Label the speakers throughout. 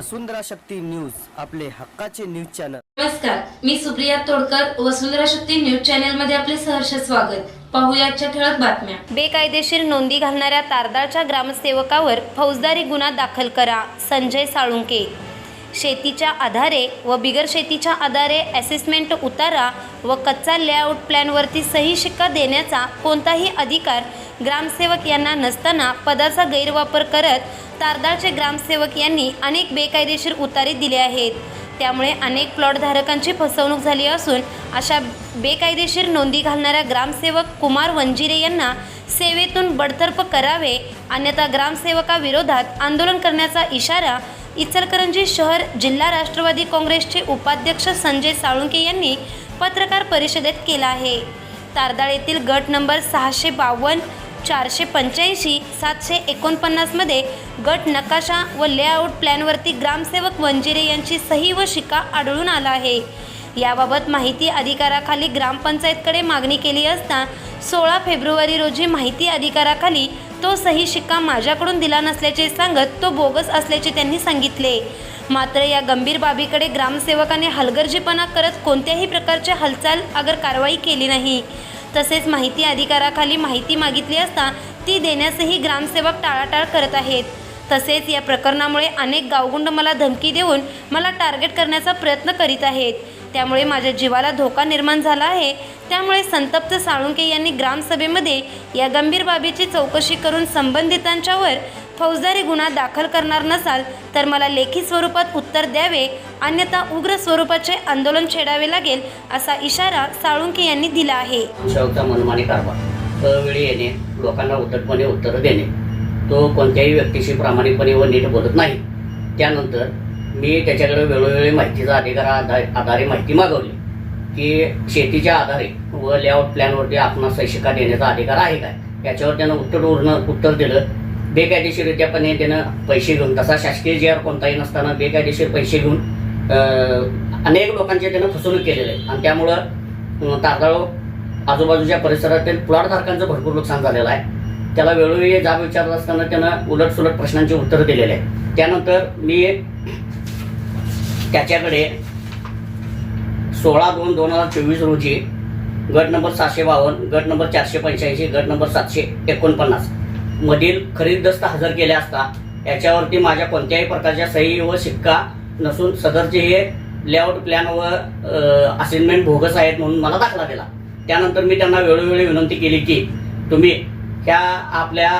Speaker 1: वसुंधरा Shakti news आपले हक्काचे news channel.
Speaker 2: नमस्कार मी सुप्रिया तोडकर वसुंधरा शक्ती न्यूज चॅनलमध्ये आपले सहर्ष स्वागत. पाहूया आजच्या ठळक बातम्या. बेकायदेशीर नोंदी घालणाऱ्या तारदाळच्या ग्रामसेवकावर फौजदारी गुन्हा दाखल करा. संजय साळुंके शेतीच्या आधारे व बिगर शेतीच्या आधारे असेसमेंट उतारा व कच्चा लेआउट प्लॅनवरती सही शिक्का देण्याचा कोणताही अधिकार ग्रामसेवक यांना नसताना पदाचा गैरवापर करत तारदाळचे ग्रामसेवक यांनी अनेक बेकायदेशीर उतारे दिले आहेत. त्यामुळे अनेक प्लॉटधारकांची फसवणूक झाली असून अशा बेकायदेशीर नोंदी घालणाऱ्या ग्रामसेवक कुमार वंजिरे यांना सेवेतून बडतर्फ करावे अन्यथा ग्रामसेवकाविरोधात आंदोलन करण्याचा इशारा इचलकरंजी शहर जिल्हा राष्ट्रवादी काँग्रेसचे उपाध्यक्ष संजय साळुंके यांनी पत्रकार परिषदेत केला आहे. तारदाळ येथील गट नंबर सहाशे बावन्न चारशे पंच्याऐंशी सातशे एकोणपन्नासमध्ये गट नकाशा व लेआउट प्लॅनवरती ग्रामसेवक वंजिरे यांची सही व शिक्का आढळून आला आहे. याबाबत माहिती अधिकाराखाली ग्रामपंचायतकडे मागणी केली असता सोळा फेब्रुवारी रोजी माहिती अधिकाराखाली तो सही शिक्का माझ्याकडून दिला नसल्याचे सांगत तो बोगस असल्याचे त्यांनी सांगितले. मात्र या गंभीर बाबीकडे ग्रामसेवकाने हलगर्जीपणा करत कोणत्याही प्रकारची हालचाल अगर कारवाई केली नाही. तसेच माहिती अधिकाराखाली माहिती मागितली असता ती देण्यासही ग्रामसेवक टाळाटाळ करत आहेत. तसेच या प्रकरणामुळे अनेक गावगुंड मला धमकी देऊन मला टार्गेट करण्याचा प्रयत्न करीत आहेत. त्यामुळे माझ्या जीवाला धोका निर्माण झाला आहे. त्यामुळे संतप्त साळुंके यांनी ग्रामसभेमध्ये या गंभीर बाबीची चौकशी करून संबंधितांच्यावर फौजदारी गुन्हा दाखल करणार नसाल तर मला लेखी स्वरूपात उत्तर द्यावे अन्यथा उग्र स्वरूपाचे आंदोलन छेडावे लागेल असा इशारा साळुंके यांनी दिला आहे.
Speaker 3: मनमानी कारभार. येणे लोकांना उद्धटपणे उत्तर देणे. तो कोणत्याही व्यक्तीशी प्रामाणिकपणे व नीट बोलत नाही. त्यानंतर मी त्याच्याकडे वेळोवेळी माहितीचा अधिकार आधारे माहिती मागवली. की शेतीच्या आधारे व लेआउट प्लॅनवरती आपणास शिका देण्याचा अधिकार आहे काय? याच्यावर त्यानं उत्तर उरणं उत्तर दिलं. बेकायदेशीररित्यापणे त्यानं पैसे घेऊन तसा शासकीय जी आर कोणताही नसताना बेकायदेशीर पैसे घेऊन अनेक लोकांचे त्यानं फसवणूक केलेली आहे. आणि त्यामुळं अं, आजूबाजूच्या परिसरातील प्लॉटधारकांचं भरपूर नुकसान झालेलं आहे. त्याला वेळोवेळी जाब विचारत असताना त्यानं उलट सुलट प्रश्नांची उत्तरं दिलेली आहे. त्यानंतर मी त्याच्याकडे सोळा दोन दोन हजार चोवीस रोजी गट नंबर सातशे बावन्न गट नंबर चारशे पंच्याऐंशी गट नंबर सातशे एकोणपन्नास मधील खरीद दस्त हजर केले असता याच्यावरती माझ्या कोणत्याही प्रकारच्या सही व शिक्का नसून सदरचे हे लेआउट प्लॅन व असाइनमेंट भोगस आहेत म्हणून मला दाखला दिला त्यानंतर मी त्यांना वेळोवेळी विनंती केली की तुम्ही ह्या आपल्या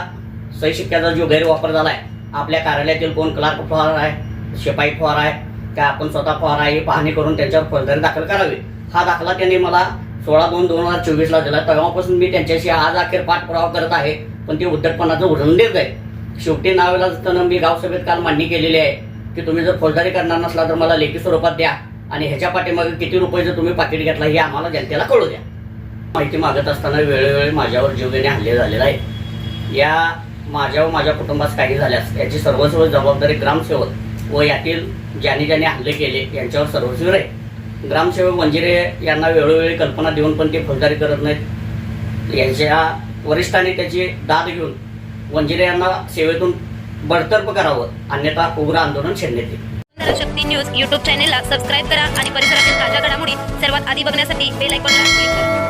Speaker 3: सही शिक्क्याचा जो गैरवापर झाला आहे आपल्या कार्यालयातील कोण क्लार्क फॉर आहे शिपाई फॉर आहे काय आपण स्वतः फॉर आहे पाहणी करून त्यांच्यावर फौजदारी दाखल करावी. हा दाखला त्यांनी मला सोळा दोन दोन हजार चोवीसला दिला. तेव्हापासून मी त्यांच्याशी आज अखेर पाठपुरावा करत आहे पण ते उद्धटपणाचं उधळून देत आहे शेवटी नावेला असताना मी गावसभेत काल मांडणी केलेली आहे. की तुम्ही जर फौजदारी करणार नसला तर मला लेखी स्वरूपात द्या आणि ह्याच्या पाठीमागे किती रुपयाचं तुम्ही पाकिट घेतला हे आम्हाला जनतेला कळू द्या. माहिती मागत असताना वेळोवेळी माझ्यावर जीवघेणे हल्ले झालेला आहे या माझ्या व माझ्या कुटुंबास काही झाल्यास याची सर्वस्व जबाबदारी ग्रामसेवक व यातील ज्यांनी ज्यांनी हल्ले केले यांच्यावर सर्वस्वी आहे ग्रामसेवक मंजिरे यांना वेळोवेळी कल्पना देऊन पण ते फौजदारी करत नाहीत. यांच्या वरिष्ठांनी त्याची दाद घेऊन वंजिरे यांना सेवेतून बडतर्फ करावं अन्यथा उग्र आंदोलन छेडण्यात येईल.
Speaker 2: शक्ती न्यूज यूट्यूब चॅनेलला सबस्क्राईब करा आणि परिसरातील ताज्या घडामोडी सर्वात आधी बघण्यासाठी बेल आयकॉनला क्लिक करा.